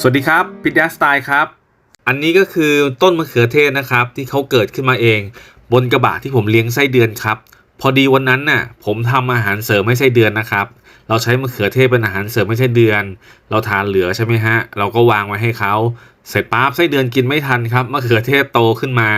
สวัสดีครับพิทยาสไตล์ครับ อันนี้ก็คือต้นมะเขือเทศนะครับ ที่เขาเกิดขึ้นมาเอง บนกระบะที่ผมเลี้ยงไส้เดือนครับ พอดีวันนั้นน่ะผมทำอาหารเสริมให้ไส้เดือนนะครับ เราใช้มะเขือเทศเป็นอาหารเสริมให้ไส้เดือน เราทานเหลือใช่ไหมฮะ เราก็วางไว้ให้เขาเสร็จปั๊บไส้เดือนกินไม่ทันครับมะเขือเทศโตขึ้นมา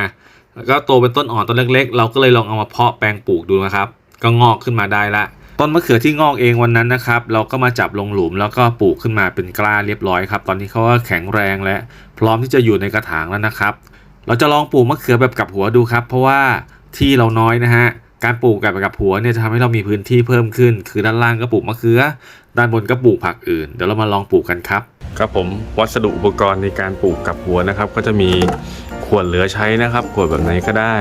แล้วก็โตเป็นต้นอ่อนต้นเล็ก ๆ เราก็เลยลองเอามาเพาะแปลงปลูกดูนะครับ ก็งอกขึ้นมาได้ละ ต้นมะเขือที่งอกเองวันนั้นนะครับ เราก็มาจับลงหลุมแล้วก็ปลูกขึ้นมาเป็นกล้าเรียบร้อยครับ ตอนนี้เขาก็แข็งแรงและพร้อมที่จะอยู่ในกระถางแล้วนะครับ เราจะลองปลูกมะเขือแบบกับหัวดูครับ เพราะว่าที่เราน้อยนะฮะการปลูกแบบกับหัวเนี่ยจะทำให้เรามีพื้นที่เพิ่มขึ้น คือด้านล่างก็ปลูกมะเขือ ด้านบนก็ปลูกผักอื่น เดี๋ยวเรามาลองปลูกกันครับ ครับผมวัสดุอุปกรณ์ในการปลูกกับหัวนะครับ ก็จะมีขวดเหลือใช้นะครับ ขวดแบบไหนก็ได้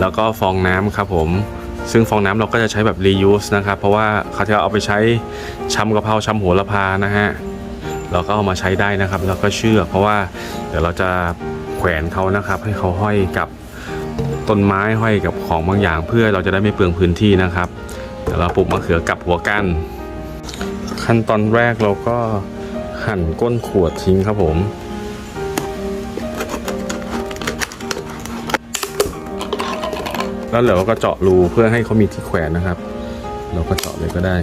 แล้วก็ฟองน้ำครับผม ซึ่งฟองน้ำเราก็จะใช้แบบ reuse นะครับ เพราะว่าเขาจะเอาไปใช้ชำกะเพราชำโหระพานะฮะเราก็เอามาใช้ได้นะครับ แล้วก็เชื่อ เพราะว่าเดี๋ยวเราจะแขวนเขานะครับ ให้เขาห้อยกับต้นไม้ห้อยกับของบางอย่าง เพื่อเราจะได้ไม่เปลืองพื้นที่นะครับเดี๋ยวเราปลูกมะเขือกับหัวกัน ขั้นตอนแรกเราก็หั่นก้นขวดทิ้งครับผม แล้วเดี๋ยวเราก็เจาะรูเพื่อให้เขามีที่แขวนนะครับ เราก็เจาะเลยก็ได้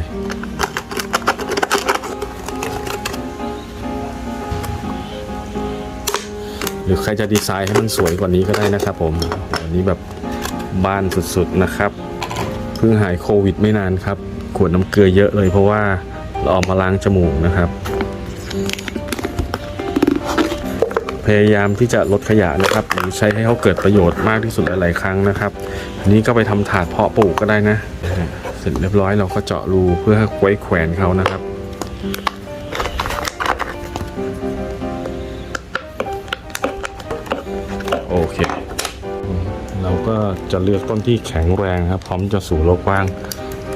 หรือใครจะดีไซน์ให้มันสวยกว่านี้ก็ได้นะครับ ผมอันนี้แบบบ้านสุดๆนะครับเพิ่งหายโควิดไม่นานครับ ขวดน้ำเกลือเยอะเลยเพราะว่าเราออกมาล้างจมูกนะครับ พยายามที่จะลดขยะนะครับหรือใช้ให้เขาเกิดประโยชน์มากที่สุดหลายๆครั้งนะครับอันนี้ก็ไปทำถาดเพาะปลูกก็ได้นะ เสร็จเรียบร้อยเราก็เจาะรูเพื่อไว้แขวนเขานะครับโอเค เราก็จะเลือกต้นที่แข็งแรงครับ พร้อมจะสู่โลกกว้าง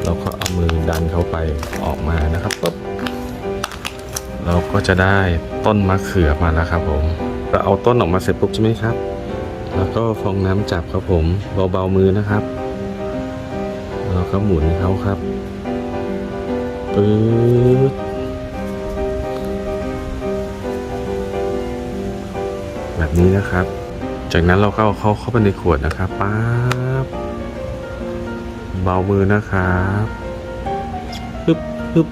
เราก็เอามือดันเข้าไปออกมานะครับปุ๊บเราก็จะได้ต้นมะเขือมาแล้วครับผม เราเอาต้นออกมาเสร็จปุ๊บใช่ไหมครับ แล้วก็ฟองน้ำจับครับผมเบาๆมือนะครับแล้วก็หมุนเขาครับปึ๊ดแบบนี้นะครับ จากนั้นเราก็เอาเขาเข้าไปในขวดนะครับป๊าบเบามือนะครับฮึบฮึบ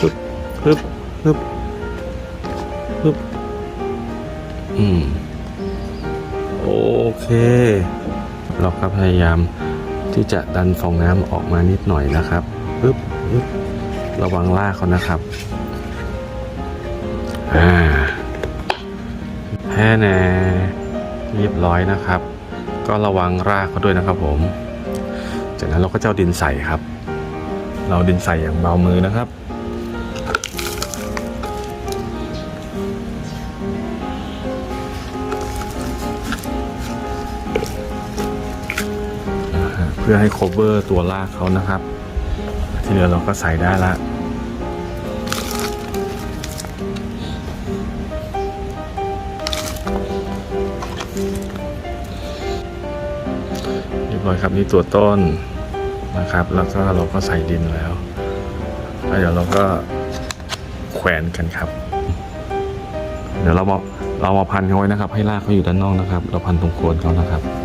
ฮึบฮึบฮึบฮึบ อืม โอเค เราก็พยายามที่จะดันฟองน้ำออกมานิดหน่อยนะครับปึ๊บปึ๊บระวังลากเขานะครับ อ่าแค่แน่เรียบร้อยนะครับ ก็ระวังรากเขาด้วยนะครับผม จากนั้นเราก็เจะเอาดินใส่ครับ เราดินใส่อย่างเบามือนะครับ พื่อให้ cover ตัวรากเขานะครับ ที่เหลือเราก็ใส่ได้ละเรียบร้อยครับนี่ตัวต้นนะครับ แล้วก็เราก็ใส่ดินแล้วแล้วเดี๋ยวเราก็แขวนกันครับ เดี๋ยวเรามาเรามาพันเขาไว้นะครับ ให้รากเขาอยู่ด้านนอกนะครับ เราพันตรงโคนเขานะครับ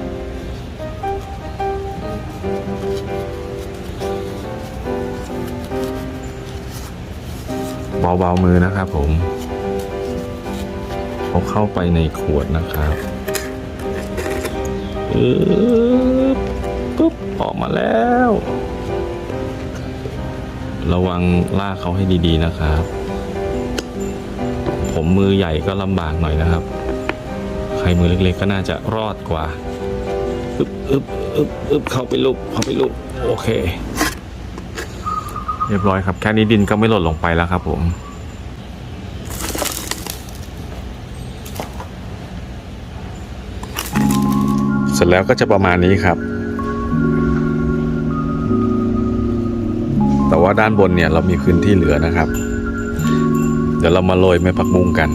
เบาๆมือนะครับผมเขาเข้าไปในขวดนะครับปึ๊บปุ๊บออกมาแล้ว ระวังลากเขาให้ดีๆนะครับ ผมมือใหญ่ก็ลำบากหน่อยนะครับ ใครมือเล็กๆก็น่าจะรอดกว่าอึบอึบอึบอึบเข้าไปลูกเข้าไปลูกโอเค เรียบร้อยครับแค่นี้ดินก็ไม่หล่นลงไปแล้วครับผมเสร็จแล้วก็จะประมาณนี้ครับ แต่ว่าด้านบนเนี่ยเรามีพื้นที่เหลือนะครับ เดี๋ยวเรามาโรยไม้ผักบุ้งกัน